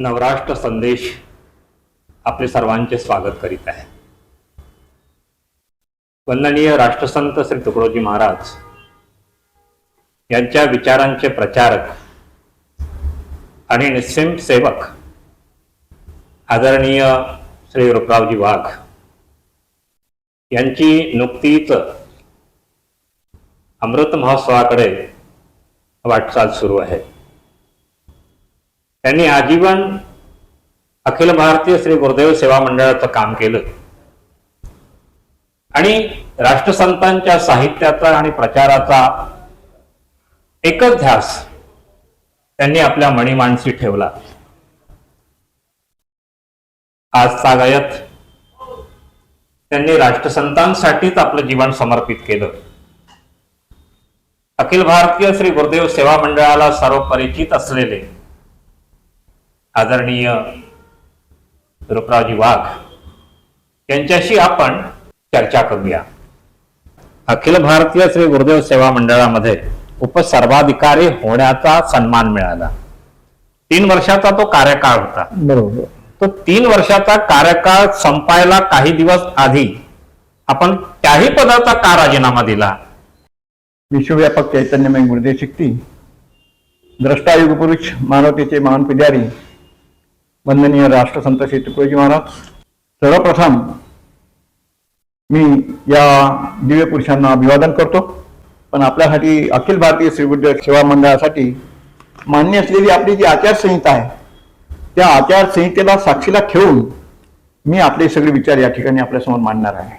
नवराष्ट्र संदेश आपले सर्वांचे स्वागत करीत आहे. वंदनीय राष्ट्रसंत श्री तुकडोजी महाराज यांच्या विचारांचे प्रचारक आणि निस्सिम सेवक आदरणीय श्री रुपरावजी वाघ यांची नुकतीच अमृत महोत्सवाकडे वाटचाल सुरू आहे. त्यांनी आजीवन अखिल भारतीय श्री गुरुदेव सेवा मंडळाचं काम केलं. आणि राष्ट्रसंतांच्या साहित्याचा आणि प्रचाराचा एकच ध्यास त्यांनी आपल्या मणीमाणसी ठेवला. आज सागायत त्यांनी राष्ट्रसंतांसाठीच आपलं जीवन समर्पित केलं. अखिल भारतीय श्री गुरुदेव सेवा मंडळाला सर्व परिचित असलेले आदरणीय रूपरावजी वाघ यांच्याशी आपण चर्चा करूया. अखिल भारतीय श्री गुरुदेव सेवा मंडळामध्ये उपसर्वाधिकारी होण्याचा सन्मान मिळाला. तीन वर्षाचा तो कार्यकाळ होता. बरोबर. तो तीन वर्षाचा कार्यकाळ संपायला काही दिवस आधी आपण त्याही पदाचा का राजीनामा दिला? विश्वव्यापक चैतन्यमय गुरुदेव शक्ती द्रष्टा युग पुरुष मानवतेचे महान पुजारी वंदनीय राष्ट्रसंत श्री तुकडोजी महाराज. सर्वप्रथम मी या दिव्य पुरुषांना अभिवादन करतो. पण आपल्यासाठी अखिल भारतीय श्रीबुद्ध सेवा मंडळासाठी मान्य असलेली आपली जी आचारसंहिता आहे त्या आचारसंहितेला साक्षीला ठेवून मी आपले सगळे विचार या ठिकाणी आपल्यासमोर मांडणार आहे.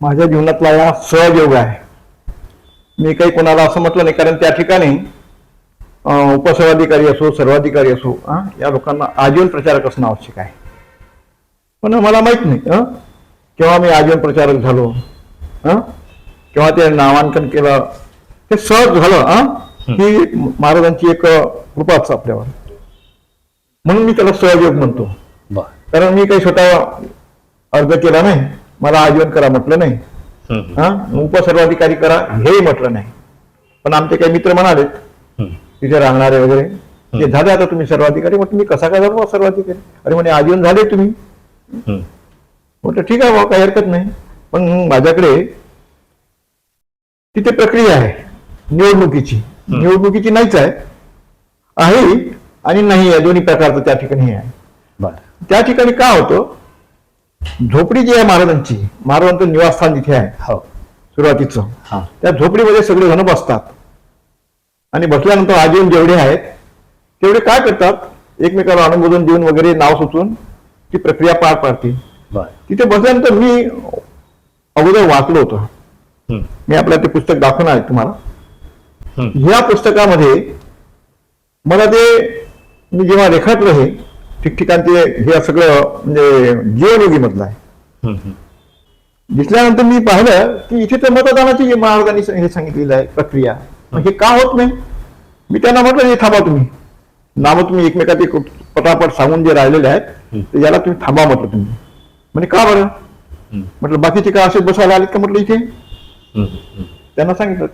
माझ्या जीवनातला या सहयोग आहे. मी काही कोणाला असं म्हटलं नाही कारण त्या ठिकाणी उपसर्वाधिकारी असो सर्वाधिकारी असो हं, या लोकांना आजीवन प्रचारक असणं आवश्यक आहे. पण मला माहीत नाही हं, केव्हा मी आजीवन प्रचारक झालो हं, केव्हा ते नामांकन केलं ते सहज झालं हं, महाराजांची एक कृपाच आपल्यावर. म्हणून मी त्याला सहयोग म्हणतो. कारण मी काही स्वतः अर्ज केला नाही मला आजीवन करा म्हटलं नाही. हा उपसर्वाधिकारी करा हेही म्हटलं नाही. पण आमचे काही मित्र म्हणालेत तिथे राहणारे वगैरे. ते झाले आता तुम्ही सर्वाधिकारी. म्हटलं मी कसा काय झालो सर्वाधिकारी? अरे म्हणे आजीवन झाले तुम्ही. म्हटलं ठीक आहे बाबा काही हरकत नाही. पण माझ्याकडे तिथे प्रक्रिया आहे. निवडणुकीची. निवडणुकीची नाहीच आहे. आहे आणि नाही आहे. दोन्ही प्रकारचं त्या ठिकाणी आहे. त्या ठिकाणी काय होतं? झोपडी जी आहे महाराजांची महाराजांचं निवासस्थान जिथे आहे हो. सुरुवातीचं त्या झोपडीमध्ये सगळे जण बसतात. आणि बसल्यानंतर आजीवन जेवढे आहेत तेवढे काय करतात? एकमेकाला अनुमोदन देऊन वगैरे नाव सुचवून ती प्रक्रिया पार पाडते तिथे बसल्यानंतर मी अगोदर वाचलो होतं. मी आपल्याला ते पुस्तक दाखवणार आहे तुम्हाला. या पुस्तकामध्ये मला ते मी जेव्हा रेखाटलं हे ठिकठिकाणचे हे सगळं म्हणजे जीवनयोगी मधलं आहे दिसल्यानंतर मी पाहिलं की इथे तर मतदानाची जी महाराजांनी हे सांगितलेलं आहे प्रक्रिया. मग हे का होत नाही? मी त्यांना म्हटलं हे थांबा तुम्ही. नावं तुम्ही एकमेकाचे पटापट सांगून जे राहिलेले आहेत याला तुम्ही थांबा म्हटलं तुम्ही. म्हणजे का बरं? म्हटलं बाकीचे का असे बसायला आले का? म्हटलं इथे. त्यांना सांगितलं.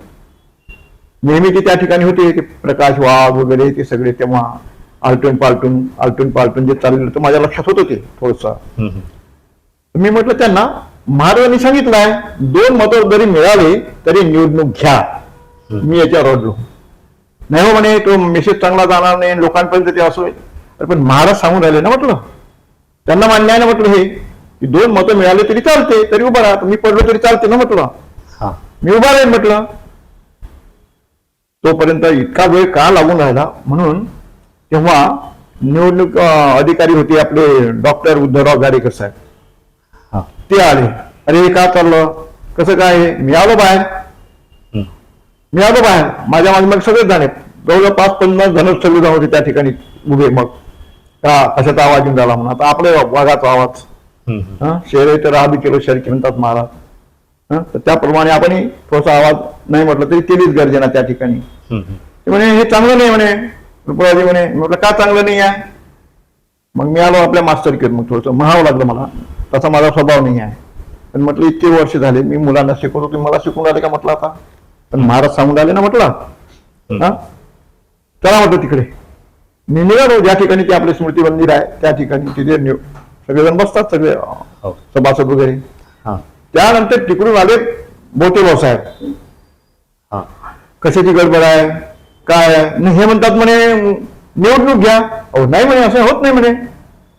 नेहमी ते त्या ठिकाणी होते ते प्रकाश वाघ वगैरे ते सगळे तेव्हा आलटून पालटून आलटून पालटून जे चाललेलं तर माझ्या लक्षात होतं ते थोडस. मी म्हटलं त्यांना महाराजांनी सांगितलं आहे दोन मतं जरी मिळाले तरी निवडणूक घ्या. मी याच्यावर अडलो नाही हो म्हणे तो मेसेज चांगला जाणार नाही लोकांपर्यंत ते असं. अरे पण महाराज सांगून राहिले ना म्हटलं. त्यांना मान्य आहे ना म्हटलं हे. की दोन मतं मिळाले तरी चालते तरी उभा राहा. मी पडलो तरी चालते ना म्हटलं. मी उभा राहील म्हटलं. तोपर्यंत इतका वेळ का लागून राहिला? म्हणून तेव्हा निवडणूक अधिकारी होते आपले डॉक्टर उद्धवराव गाडेकर साहेब. हा. ते आले. अरे हे का चाललं? कसं काय? मी आलो बाहेर. मी आलो बाहेर. माझ्या मागे मग सगळेच जाणे जवळजवळ पाच पन्नास जण सगळे जाऊन होते त्या ठिकाणी उभे मग. का कशाचा आवाज येऊन राहिला म्हणून. आता आपल्या वाघाचा आवाज. हा शेर तर राबी केलो शर्की म्हणतात महाराज. हा तर त्याप्रमाणे आपण थोडासा आवाज नाही म्हटलं तरी केलीच गर्जना त्या ठिकाणी. म्हणे हे चांगलं नाही म्हणे. रुपयाजी म्हणे म्हटलं का चांगलं नाही आहे? मग मी आलो आपल्या मास्टर केलं मग थोडंसं. म्हणावं लागलं मला तसा माझा स्वभाव नाही आहे. पण म्हटलं इतके वर्ष झाले मी मुलांना शिकवतो तुम्ही मला शिकून राहिले का? म्हटलं आता. पण महाराज सांगून राहिले ना म्हटलं. हा. चला म्हटलं तिकडे. निनिगा रोड ज्या ठिकाणी ते आपले स्मृती मंदिर आहे त्या ठिकाणी तिथे सगळेजण बसतात सगळे हो. सभासद वगैरे. हा. त्यानंतर तिकडून आले बोटे भाऊसाहेब हा. कशाची गडबड आहे? काय आहे? हे म्हणतात म्हणे निवडणूक घ्या. अहो नाही म्हणे असं होत नाही म्हणे.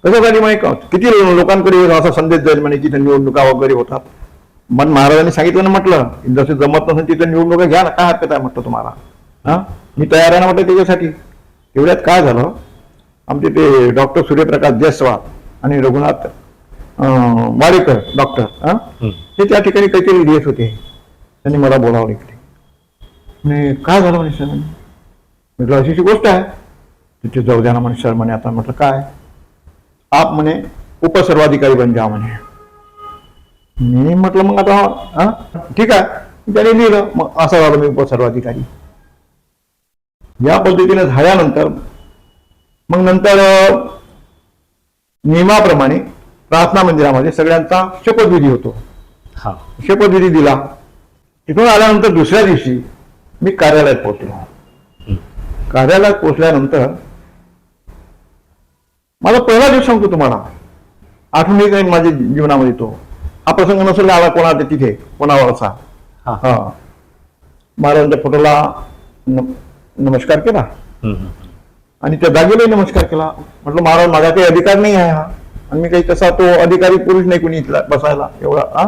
कशासाठी म्हणे किती लोकांकडे असा संदेश जाईल म्हणे की तिथे निवडणुका वगैरे होतात. मन महाराजांनी सांगितलं ना म्हटलं जसं जमत नसेल तिथे निवडणुका घ्या ना काय हरकत आहे? म्हटलं तुम्हाला. हा? मी तयार आहे ना म्हटलं त्याच्यासाठी. तेवढ्यात काय झालं? आमचे ते डॉक्टर सूर्यप्रकाश जयस्वाल आणि रघुनाथ अं, वाडेकर डॉक्टर हा. हे त्या ठिकाणी काहीतरी लिहित होते. त्यांनी मला बोलावलं इकडे म्हणे काय झालं? म्हणे सर म्हटलं अशी अशी गोष्ट आहे. तिथे जाऊ द्या ना म्हणे सर म्हणे आता म्हटलं काय? आप म्हणे उपसर्वाधिकारी बन जा म्हणे. मी म्हटलं मग आता हा? ठीक आहे. त्याने लिहिलं. मग असं झालं मी उपसर्वाधिकारी या पद्धतीने झाल्यानंतर मग नंतर नियमाप्रमाणे प्रार्थना मंदिरामध्ये सगळ्यांचा शपथविधी होतो. हा. शपथविधी दिला. तिथून आल्यानंतर दुसऱ्या दिवशी मी कार्यालयात पोहोचलो. कार्यालयात पोहोचल्यानंतर माझा पहिला दिवस सांगतो तुम्हाला. आठवण माझ्या जीवनामध्ये तो हा प्रसंग नसेल आला कोणा तिथे? कोणावरचा? हा. महाराजांच्या फोटोला नमस्कार केला. आणि त्या जागेलाही नमस्कार केला. म्हटलं महाराज माझा काही अधिकार नाही आहे हा. आणि मी काही तसा तो अधिकारी पुरुष नाही कुणी इथला बसायला एवढा हा.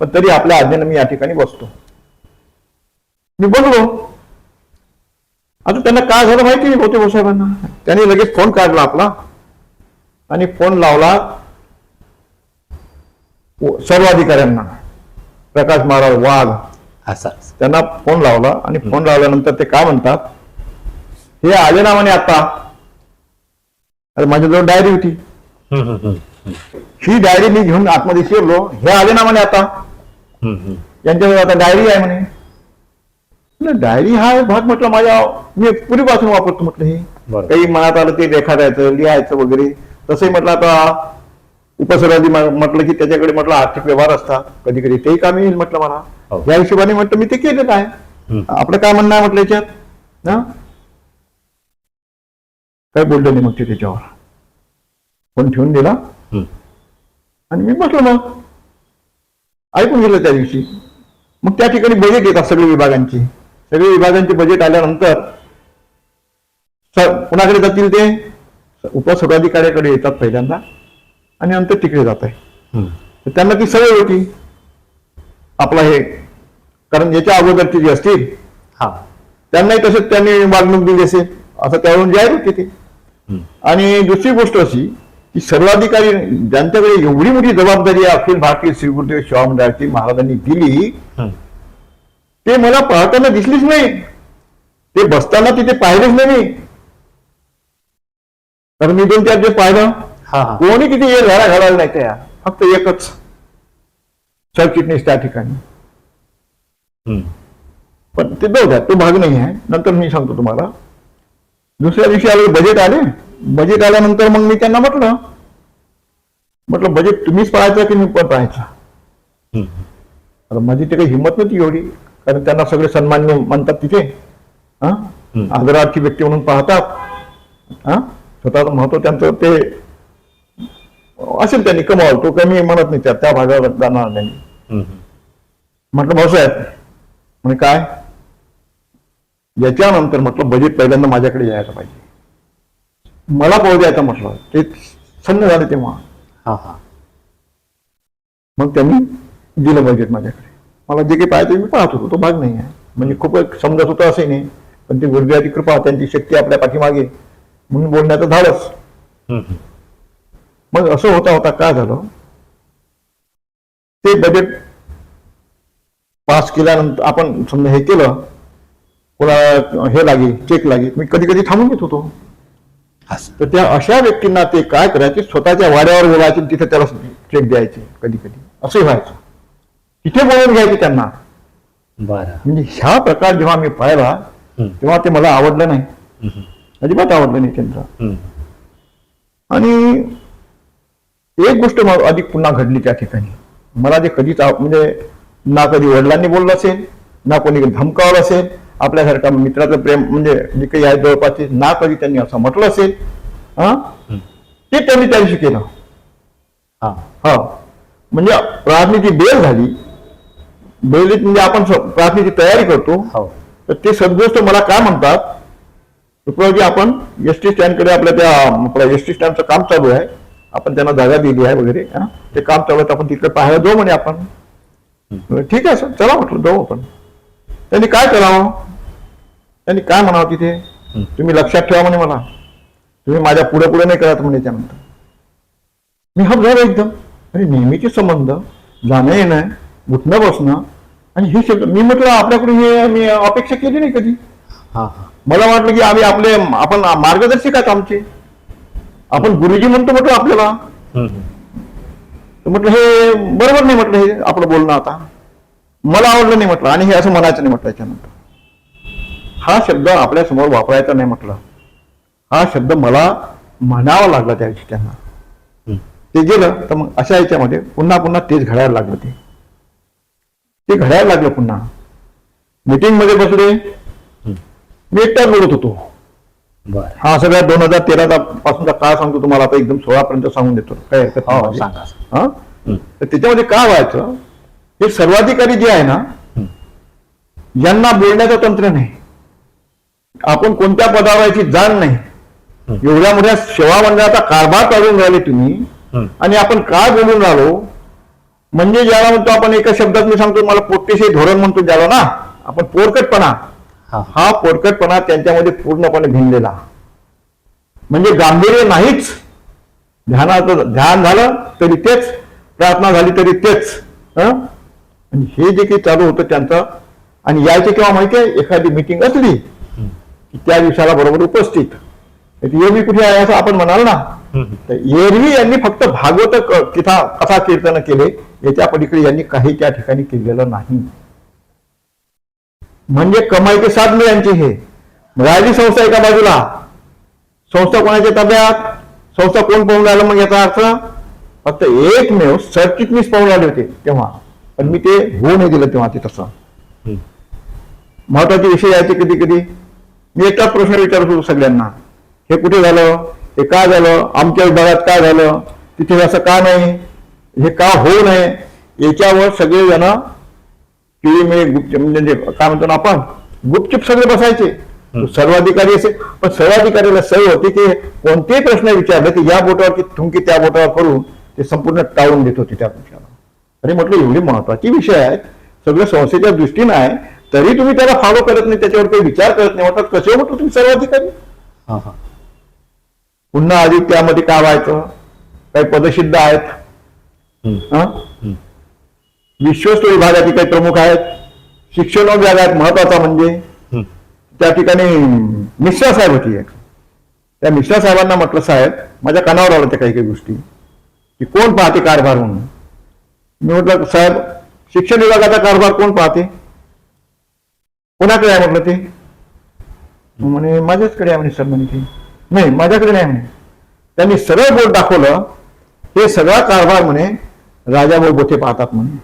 पण तरी आपल्या आज्ञेनं मी या ठिकाणी बसतो. मी बोललो आता त्यांना काय झालं माहिती नाही होते साहेबांना. त्यांनी लगेच फोन काढला आपला. आणि फोन लावला सर्व अधिकाऱ्यांना प्रकाश महाराज वाघ. असा. त्यांना फोन लावला आणि फोन लावल्यानंतर ते काय म्हणतात? हे आले ना म्हणे आता. अरे माझ्याजवळ डायरी होती. ही डायरी मी घेऊन आतमध्ये शिरलो. हे आले ना म्हणे आता. यांच्याजवळ आता डायरी आहे म्हणे. डायरी हा भाग म्हटलं माझ्या मी पूर्वीपासून वापरतो म्हटलं हे. काही मनात आलं ते रेखाटायचं लिहायचं वगैरे. तसंही म्हटलं आता उपसर्वादी म- म्हटलं की त्याच्याकडे म्हटलं आर्थिक व्यवहार असतात. कधी कधी तेही कामी येईल म्हटलं मला. हो. या हिशोबाने म्हटलं मी ते केलेलं आहे. आपलं काय म्हणणं आहे म्हटलं याच्यात? ना काय बोललं नाही मग ते त्याच्यावर? फोन ठेवून दिला. आणि मी म्हटलं मग ऐकून गेलं त्या दिवशी. मग त्या ठिकाणी बजेट येतात सगळे विभागांची. सगळे विभागांचे बजेट आल्यानंतर कुणाकडे जातील ते? उपसर्वाधिकाऱ्याकडे येतात पहिल्यांदा. आणि नंतर तिकडे जात आहे. त्यांना ती सवय होती. आपला हे कारण याच्या अगोदरचे जे असतील हा. त्यांनाही तसंच त्यांनी वागणूक दिली असेल. असं त्यावरून जाहीर होते ते. आणि दुसरी गोष्ट अशी की सर्वाधिकारी ज्यांच्याकडे एवढी मोठी जबाबदारी अखिल भारतीय श्री गुरुदेव शिवा मंडळाची महाराजांनी दिली. ते मला पाहताना दिसलीच नाही. ते बसताना तिथे पाहिलेच नाही मी. कारण मी दोन चार दिवस पाहिलं. हा हा. कोणी किती वेळ घरा घालायला नाही त्या फक्त एकच सरचिटणीस त्या ठिकाणी. हम्म. पण ते जाऊ द्या तो भाग नाही आहे. नंतर मी सांगतो तुम्हाला. दुसऱ्या दिवशी आले बजेट आले. बजेट आल्यानंतर मग मी त्यांना म्हटलं. म्हटलं बजेट तुम्हीच पाहायचं की मी पण पाहायचं? हम्म. माझी ते काही हिंमत नव्हती एवढी. कारण त्यांना सगळे सन्मान्य म्हणतात तिथे. हा. आदरार्थी व्यक्ती म्हणून पाहतात. हा? स्वतःचं महत्त्व त्यांचं ते असेल त्यांनी कमावलं तो कमी म्हणत नाही त्या त्या भागावर जाणार नाही. हम्म. म्हटलं भाऊसाहेब म्हणे काय? याच्यानंतर म्हटलं बजेट पहिल्यांदा माझ्याकडे यायला पाहिजे. मला पाहू द्यायचं म्हटलं. ते सन्न झाले तेव्हा. हा हा. मग त्यांनी दिलं बजेट माझ्याकडे. मला जे काही पाहायचं मी पाहत होतो. तो भाग नाही आहे. म्हणजे खूप एक समजत होतं असंही नाही. पण ती गुरुदेवाची कृपा त्यांची शक्ती आपल्या पाठीमागे म्हणून बोलण्याचं हम्म. मग असं होता होता काय झालं? ते बजेट पास केल्यानंतर आपण समजा हे केलं कोणाला हे लागे चेक लागे मी कधी कधी थांबून घेत होतो. तर त्या अशा व्यक्तींना ते काय करायचे? स्वतःच्या वाड्यावर बोलायचे तिथे त्याला चेक द्यायचे कधी कधी असंही व्हायचं. तिथे बोलून घ्यायचे त्यांना. बरं. म्हणजे ह्या प्रकार जेव्हा मी पाहिला. तेव्हा ते मला आवडलं नाही. अजिबात आवडलं नाही त्यांचं. आणि एक गोष्ट अधिक पुन्हा घडली त्या ठिकाणी. मला जे कधीच म्हणजे ना कधी वडिलांनी बोललं असेल ना कोणी धमकावलं असेल आपल्यासारखा मित्राचं प्रेम म्हणजे जे काही आहे जवळपासचे ना कधी त्यांनी असं म्हटलं असेल हा? ते त्यांनी त्या दिवशी केलं. हा. हा. म्हणजे प्रार्थनेची बेल झाली. बेलीत म्हणजे आपण प्रार्थनेची तयारी करतो. हो. तर ते सद्गोष्ट मला काय म्हणतात शुक्रवारी आपण एस टी स्टँडकडे आपल्या त्या आपल्या एस टी स्टँडचं काम चालू आहे. आपण त्यांना जागा दिली आहे वगैरे? ते काम चालू आहे, तर आपण तिकडे पाहायला जाऊ म्हणे आपण. ठीक आहे सर चला म्हटलं जाऊ आपण. त्यांनी काय करावं? त्यांनी काय म्हणावं तिथे? तुम्ही लक्षात ठेवा म्हणे मला. तुम्ही माझ्या पुढे पुढे नाही करत म्हणे त्यानंतर. मी हा झालो एकदम. अरे नेहमीचे संबंध जाणं येणं उठणं बसणं आणि हे शब्द मी म्हटलं आपल्याकडून हे मी अपेक्षा केली नाही कधी. मला वाटलं की आम्ही आपले आपण मार्गदर्शक आहेत आमचे. आपण गुरुजी म्हणतो म्हटलं आपल्याला. म्हटलं हे बरोबर नाही म्हटलं हे आपलं बोलणं आता. मला आवडलं नाही म्हटलं आणि हे असं म्हणायचं नाही म्हटलं याच्यानंतर. हा शब्द आपल्यासमोर वापरायचा नाही म्हटलं. हा शब्द मला म्हणावा लागला त्या दिवशी त्यांना. ते गेलं तर मग अशा याच्यामध्ये पुन्हा पुन्हा तेच घडायला लागलं ते. ते घडायला लागलं पुन्हा. मीटिंगमध्ये बसले. मी एकटाच बोलत होतो. हा सगळ्या दोन हजार तेरा पासूनचा काळ सांगतो तुम्हाला. आता एकदम सोळा पर्यंत सांगून देतो. काय हो. सांगा हा? हम्म. तर त्याच्यामध्ये काय व्हायचं हे सर्वाधिकारी जे आहे ना यांना बोलण्याचं तंत्र नाही. आपण कोणत्या पदावर याची जाण नाही. एवढ्या मोठ्या सेवा मंडळाचा कारभार चालून राहिले तुम्ही. आणि आपण काय बोलून राहिलो म्हणजे ज्याला म्हणतो आपण एका शब्दात मी सांगतो मला पोटकेशी धोरण म्हणतो ज्याला ना. आपण पोरकटपणा. हा. पोरकटपणा त्यांच्यामध्ये पूर्णपणे भिनलेला. म्हणजे गांभीर्य नाहीच. ध्यानाचं ध्यान झालं तरी तेच प्रार्थना झाली तरी तेच हं? आणि हे जे काही चालू होतं त्यांचं आणि यायचे केव्हा माहिती आहे एखादी मिटिंग असली की त्या दिवसाला बरोबर उपस्थित. एरवी कुठे आहे असं आपण म्हणाल ना. तर एरवी यांनी फक्त भागवत किथा कथा कीर्तन केले याच्या पलीकडे यांनी काही त्या ठिकाणी केलेलं नाही. म्हणजे कमाईचे साधने यांचे हे. राहिली संस्था एका बाजूला. संस्था कोणाच्या ताब्यात? संस्था कोण पाहून राहिलं मग याचा अर्थ? फक्त एकमेव सरचिटणीस पाहून आले होते तेव्हा. पण मी ते होऊ नाही दिलं तेव्हा ते तसं. महत्त्वाचे विषय यायचे कधी कधी. मी एकटाच प्रश्न विचारत होतो सगळ्यांना. हे कुठे झालं? हे का झालं? आमच्या विभागात काय झालं? तिथे असं का नाही? हे का होऊ नये? याच्यावर सगळे मिळी गुप्त म्हणजे काय म्हणतो ना आपण गुपचूप सगळे बसायचे. सर्वाधिकारी असे पण सर्वाधिकारीला सवय होती की कोणतेही प्रश्न विचारले की या बोटावर की थुंकी त्या बोटावर करून ते संपूर्ण टाळून देत होते त्या विषयाला अरे म्हटलं एवढे महत्त्वाचे विषय आहेत सगळं संस्थेच्या दृष्टीनं आहे तरी तुम्ही त्याला फॉलो करत नाही त्याच्यावर काही विचार करत नाही. म्हटलं कसे म्हटलं तुम्ही सर्वाधिकारी? हा हा. पुन्हा अधिक त्यामध्ये काय व्हायचं? काही पदसिद्ध आहेत. हं? विश्वस्त विभागाचे काही प्रमुख आहेत. शिक्षण विभाग आहेत महत्त्वाचा म्हणजे. त्या ठिकाणी मिश्रा साहेब होती एक. त्या मिश्रा साहेबांना म्हटलं साहेब माझ्या कानावर आलं त्या काही काही गोष्टी. की कोण पाहते कारभार म्हणून? मी म्हटलं साहेब शिक्षण विभागाचा कारभार कोण पाहते? कोणाकडे आहे? म्हटलं ते. म्हणे माझ्याचकडे आहे म्हणे सर म्हणे ते नाही माझ्याकडे नाही म्हणे. त्यांनी सरळ बोट दाखवलं. हे सगळा कारभार म्हणे राजाभाऊ बोठे पाहतात म्हणे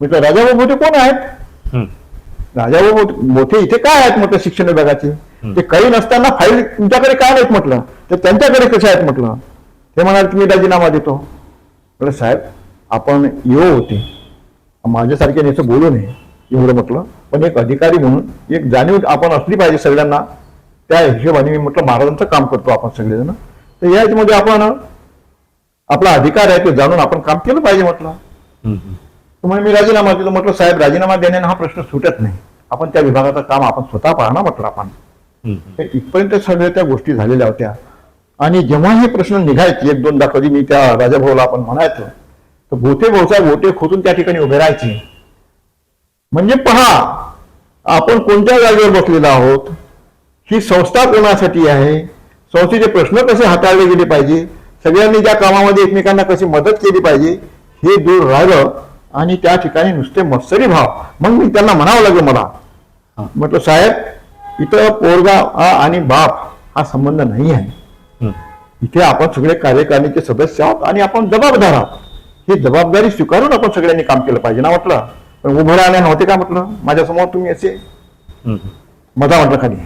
म्हटलं राजाभाऊ बोठे कोण आहेत. राजाभाऊ मोठ- मोठे इथे काय आहेत म्हटलं शिक्षण विभागाचे? ते काही नसताना फाईल तुमच्याकडे काय नाहीत म्हटलं? तर त्यांच्याकडे कसे आहेत म्हटलं? ते म्हणाले तुम्ही राजीनामा देतो. म्हटलं साहेब आपण येऊ होते. माझ्यासारखे याचं बोलू नये. एवढं म्हटलं. पण एक अधिकारी म्हणून एक जाणीव आपण असली पाहिजे सगळ्यांना. त्या हिशोबाने मी म्हटलं महाराजांचं काम करतो आपण सगळेजण. तर याच्यामध्ये आपण आपला अधिकार आहे ते जाणून आपण काम केलं पाहिजे म्हटलं. तुम्हाला मी राजीनामा दिला म्हटलं साहेब राजीनामा देण्याने हा प्रश्न सुटत नाही. आपण त्या विभागाचं काम आपण स्वतः पाहणं म्हटलं आपण. इथपर्यंत सगळ्या त्या गोष्टी झालेल्या होत्या. आणि जेव्हा हे प्रश्न निघायचे एक दोनदा कधी मी त्या राजाभाऊला आपण म्हणायचो तर भोते भाऊचा गोटे खोदून त्या ठिकाणी उभे राहायचे. म्हणजे पहा आपण कोणत्या जागेवर बसलेलो आहोत? ही संस्था कोणासाठी आहे? संस्थेचे प्रश्न कसे हाताळले गेले पाहिजे? सगळ्यांनी त्या कामामध्ये एकमेकांना कशी मदत केली पाहिजे हे दूर राहिलं आणि त्या ठिकाणी नुसते मत्सरी भाव. मग मी त्यांना म्हणावं लागलं मला. म्हटलं साहेब इथं पोरगा आणि बाप हा संबंध नाही आहे. इथे आपण सगळे कार्यकारिणीचे सदस्य आहोत आणि आपण जबाबदार आहोत. ही जबाबदारी स्वीकारून आपण सगळ्यांनी काम केलं पाहिजे ना म्हटलं? पण उभं राहणे नव्हते का म्हटलं? माझ्यासमोर तुम्ही असे. मधा म्हटलं खाली.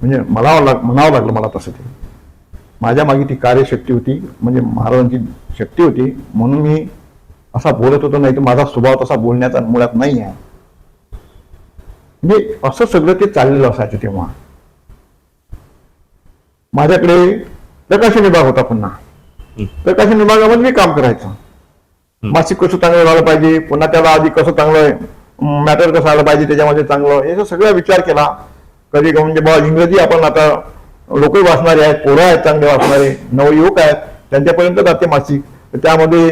म्हणजे मला म्हणावं लागलं मला तसं ते. माझ्या मागे ती कार्यशक्ती होती. म्हणजे महाराजांची शक्ती होती. म्हणून मी असा बोलत होतो नाही तर माझा स्वभाव तसा बोलण्याचा मुळात नाही आहे म्हणजे असं सगळं ते चाललेलं असायचं तेव्हा. माझ्याकडे प्रकाशन विभाग होता पुन्हा. प्रकाशन विभागामध्ये मी काम करायचं. मासिक कसं चांगलं झालं पाहिजे पुन्हा त्याला आधी कसं चांगलं मॅटर कसं आलं पाहिजे त्याच्यामध्ये चांगलं हे सगळा विचार केला. कधी म्हणजे बा इंग्रजी आपण आता लोक वाचणारे आहेत पोरं आहेत चांगले वाचणारे नवयुवक आहेत त्यांच्यापर्यंत जाते मासिक. त्यामध्ये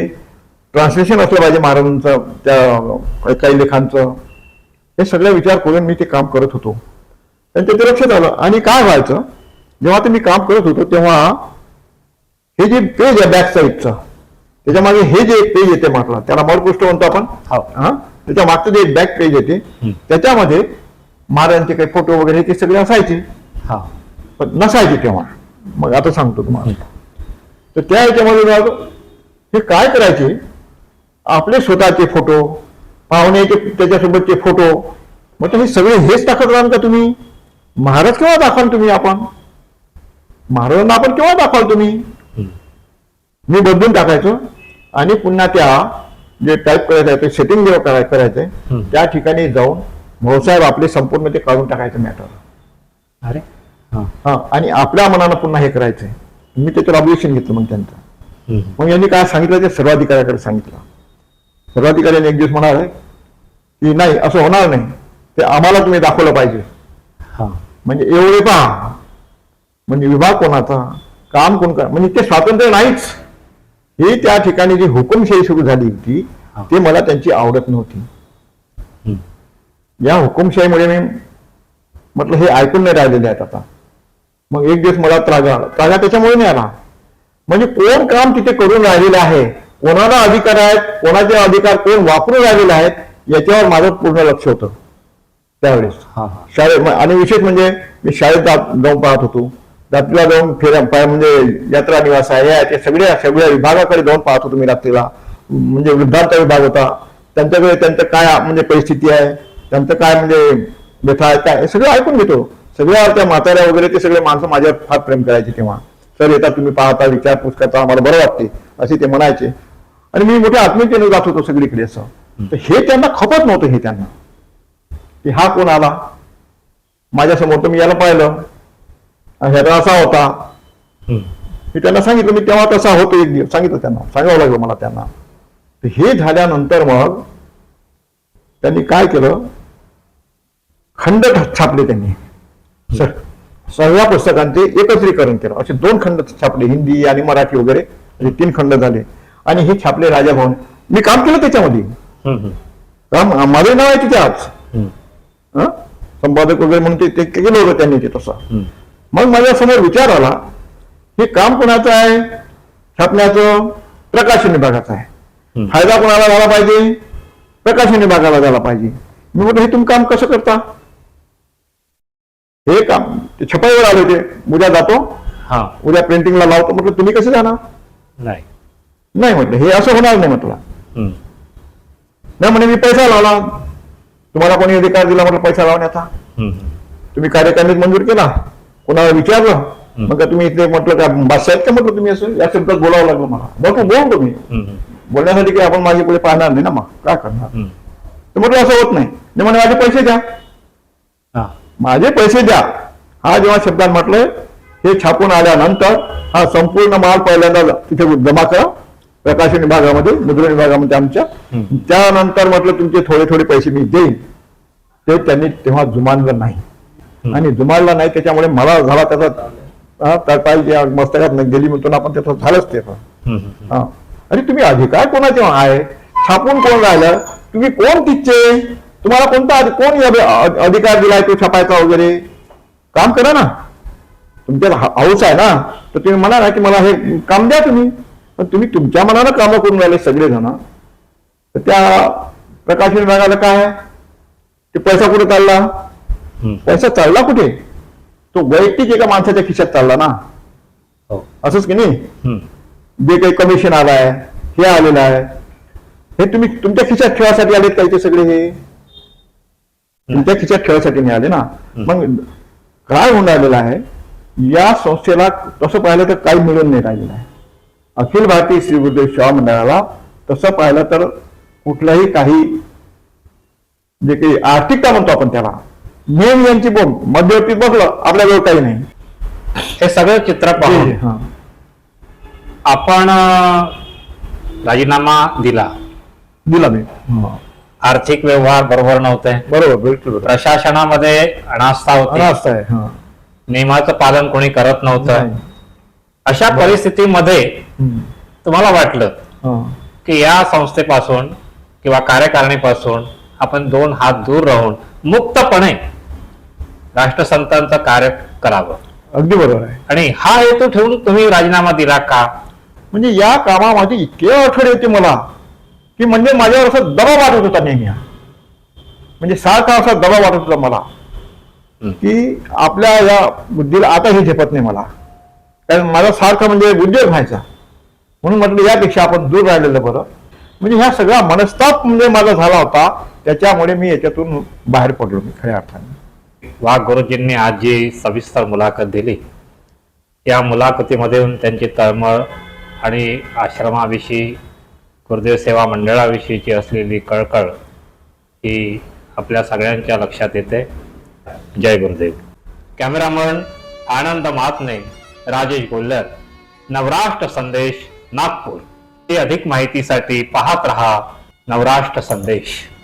ट्रान्सलेशन असलं पाहिजे महाराजांचं त्या काही- लेखांचं. हे सगळं विचार करून मी ते काम करत होतो. त्यांच्या ते लक्षात आलं आणि काय व्हायचं? जेव्हा ते मी काम करत होतो तेव्हा हे जे पेज आहे बॅक साईडचं त्याच्यामागे हे जे एक पेज येते म्हटलं त्याला मडपुष्ट म्हणतो आपण. हो. हा? त्याच्या मागचं जे बॅक पेज येते त्याच्यामध्ये महाराजांचे काही फोटो वगैरे ते सगळे असायचे. हा. पण नसायचे तेव्हा. मग आता सांगतो तुम्हाला. तर त्या याच्यामध्ये मग हे काय करायचे? आपले स्वतःचे फोटो पाहुण्याचे त्याच्यासोबतचे फोटो. म्हटलं हे सगळे हेच टाकत राहाल का तुम्ही? महाराज केव्हा दाखवाल तुम्ही आपण? महाराजांना आपण केव्हा दाखवाल तुम्ही? मी बदलून टाकायचो. आणि पुन्हा त्या जे टाईप करायचं आहे ते सेटिंग जेव्हा कराय करायचंय. त्या ठिकाणी जाऊन भाऊसाहेब आपले संपूर्ण ते काढून टाकायचं मॅटर अरे हा. हा. आणि आपल्या मनानं पुन्हा हे करायचंय. मी त्याच्यावर ऑब्जेक्शन घेतलं मग त्यांचं. मग यांनी काय सांगितलं? ते सर्वाधिकाऱ्याकडे सांगितलं. सर्वाधिकाऱ्याने एक दिवस म्हणाले की नाही असं होणार नाही. ते आम्हाला तुम्ही दाखवलं पाहिजे. हा. म्हणजे एवढे पहा. म्हणजे विभाग कोणाचा? काम कोण कर? म्हणजे ते स्वातंत्र्य नाहीच. ही त्या ठिकाणी जी हुकुमशाही सुरू झाली होती. ते मला त्यांची आवडत नव्हती. या हुकुमशाहीमुळे मी म्हटलं हे ऐकून नाही राहिलेले आहेत आता. मग एक दिवस मला त्रागा आला त्रागा त्याच्यामुळे नाही आला. म्हणजे कोण काम तिथे करून राहिलेलं आहे? कोणाला अधिकार आहेत कोणाचे अधिकार कोण वापरून राहिलेले आहेत याच्यावर माझं पूर्ण लक्ष होतं. त्यावेळेस. शाळेत आणि विशेष म्हणजे मी शाळेत जाऊन पाहत होतो. रात्रीला जाऊन फेऱ्या म्हणजे यात्रा निवास आहे या ते सगळ्या सगळ्या विभागाकडे जाऊन पाहत होतो मी रात्रीला. म्हणजे वृद्धांचा विभाग होता. त्यांच्याकडे त्यांचं काय म्हणजे परिस्थिती आहे त्यांचं काय म्हणजे व्यथा आहे काय हे सगळं ऐकून घेतो. सगळ्या त्या म्हाताऱ्या वगैरे ते सगळे माणसं माझ्यावर फार प्रेम करायचे तेव्हा. सर येतात तुम्ही पाहता विचारपूस करता आम्हाला बरं वाटते असे ते म्हणायचे. आणि मी मोठ्या आत्मीयतेने जात होतो सगळीकडे असं. तर हे त्यांना खपत नव्हतं हे त्यांना. की हा कोण आला? माझ्यासमोर तर मी याला पाहिलं. ह्याचा असा होता. मी त्यांना सांगितलं मी तेव्हा तसा होतो एक दिवस. सांगितलं त्यांना सांगावं लागलं मला त्यांना. तर हे झाल्यानंतर मग त्यांनी काय केलं? खंड छापले त्यांनी. स- सगळ्या पुस्तकांचे एकत्रीकरण केलं. असे दोन खंड छापले हिंदी आणि मराठी वगैरे असे तीन खंड झाले. आणि हे छापले राजाभवन. मी काम केलं त्याच्यामध्ये. काम माझं नाव आहे तिथे आज. हं? संपादक वगैरे म्हणून ते- केलं होतं त्यांनी ते तसं. मग माझ्यासमोर विचार आला हे काम कोणाचं आहे? छापण्याचं प्रकाशन विभागाचं आहे. फायदा कोणाला झाला पाहिजे? प्रकाशन विभागाला झाला पाहिजे. मी म्हटलं हे तुम्ही काम कसं करता? हे काम ते छपाईवर आले होते. उद्या जातो. हा. उद्या प्रिंटिंगला लावतो. म्हटलं तुम्ही कसं जाणार? नाही. नाही म्हटलं हे असं होणार नाही म्हटलं. हम्म. नाही म्हणे मी पैसा लावला. तुम्हाला कोणी अधिकार दिला म्हटलं पैसा लावण्याचा हम्म. तुम्ही कार्यकारिणीत मंजूर केला. कोणाला विचारलं? मग का तुम्ही इथे म्हटलं का बादशाह आहेत का? म्हटलं तुम्ही असं. या शब्दात बोलावं लागलं मला. बघू बोल तुम्ही. हम्म. बोलण्यासाठी काही आपण माझे पुढे पाहणार नाही ना मग. काय करणार? हम्म. तर म्हटलं असं होत नाही. ते म्हणे माझे पैसे द्या. हा. माझे पैसे द्या. हा जेव्हा शब्दात म्हटलंय हे छापून आल्यानंतर हा संपूर्ण माल पहिल्यांदा तिथे जमा करा. प्रकाशन विभागामध्ये मुद्रण विभागामध्ये आमच्या. त्यानंतर म्हटलं तुमचे थोडे थोडे पैसे मी देईन. ते त्यांनी तेव्हा जुमानलं नाही. आणि जुमानला नाही त्याच्यामुळे मला झाला त्याचा तर पाहिजे मस्तकात गेली म्हणतो ना आपण त्याचं झालंच ते. हा. अरे तुम्ही अधिकार कोणाचे आहे? छापून कोण राहिलं? तुम्ही कोण तिथचे? तुम्हाला कोणता कोण अधिकार दिलाय तो छापायचा वगैरे? काम करा ना. तुमच्यात हा- हौस आहे ना. तर तुम्ही म्हणा ना की मला हे काम द्या तुम्ही. पण तुम्ही तुमच्या मनानं कामं करून राहिले सगळेजण. तर त्या प्रकाशन विभागाला काय? ते पैसा कुठे चालला. पैसा चालला कुठे? तो वैयक्तिक एका माणसाच्या खिशात चालला ना. हो. असंच की नाही. जे काही कमिशन आलं आहे हे आलेलं आहे. हे तुम्ही तुमच्या खिशात ठेवासाठी आलेत का इथे सगळे हे? तुमच्या खिशात ठेवायसाठी मिळाले ना. मग काय होऊन राहिलेलं आहे? या संस्थेला तसं पाहिलं तर काही मिळून नाही राहिलेलं आहे. अखिल भारतीय श्री गुरुदेव सेवा मंडळाला तसं पाहिलं तर कुठलंही काही जे काही आर्थिकता म्हणतो आपण त्याला मेन यांची बोंब मध्यवर्ती बसलं आपल्याजवळ काही नाही. हे सगळं चित्र पाहून हा. आपण राजीनामा दिला. दिला मी. हा. आर्थिक व्यवहार बरोबर नव्हते. बरोबर बिलकुल बरोबर. प्रशासनामध्ये अनास्था होती. अनास्था आहे हा. नियमाचं पालन कोणी करत नव्हतं. नाही. अशा परिस्थितीमध्ये हम्म. तुम्हाला वाटलं हा. की या संस्थेपासून किंवा कार्यकारिणीपासून आपण दोन हात दूर राहून मुक्तपणे राष्ट्रसंतांचं कार्य करावं. अगदी बरोबर आहे. आणि हा हेतू ठेवून तुम्ही राजीनामा दिला का? म्हणजे या कामामध्ये इतके अडथळे येते मला. की म्हणजे माझ्यावर असा दबाव वाटत होता नेहमी. म्हणजे सारखा असा दबाव वाटत होता मला. की आपल्या या बुद्धीला आता हे झेपत नाही मला. कारण माझा सारखा म्हणजे उद्योग व्हायचा. म्हणून म्हटलं यापेक्षा आपण दूर राहिलेलं बरं. म्हणजे ह्या सगळा मनस्ताप म्हणजे माझा झाला होता. त्याच्यामुळे मी याच्यातून बाहेर पडलो मी खऱ्या अर्थाने. वाघ गुरुजींनी आज जी सविस्तर मुलाखत दिली या मुलाखतीमध्ये त्यांची तळमळ आणि आश्रमाविषयी गुरुदेव सेवा मंडळाविषयीची असलेली कळकळ ही आपल्या सगळ्यांच्या लक्षात येते. जय गुरुदेव. कॅमेरामन आनंद महात्मे राजेश गोल्लर. नवराष्ट्र संदेश नागपूर. ही अधिक माहितीसाठी पाहत रहा नवराष्ट्र संदेश.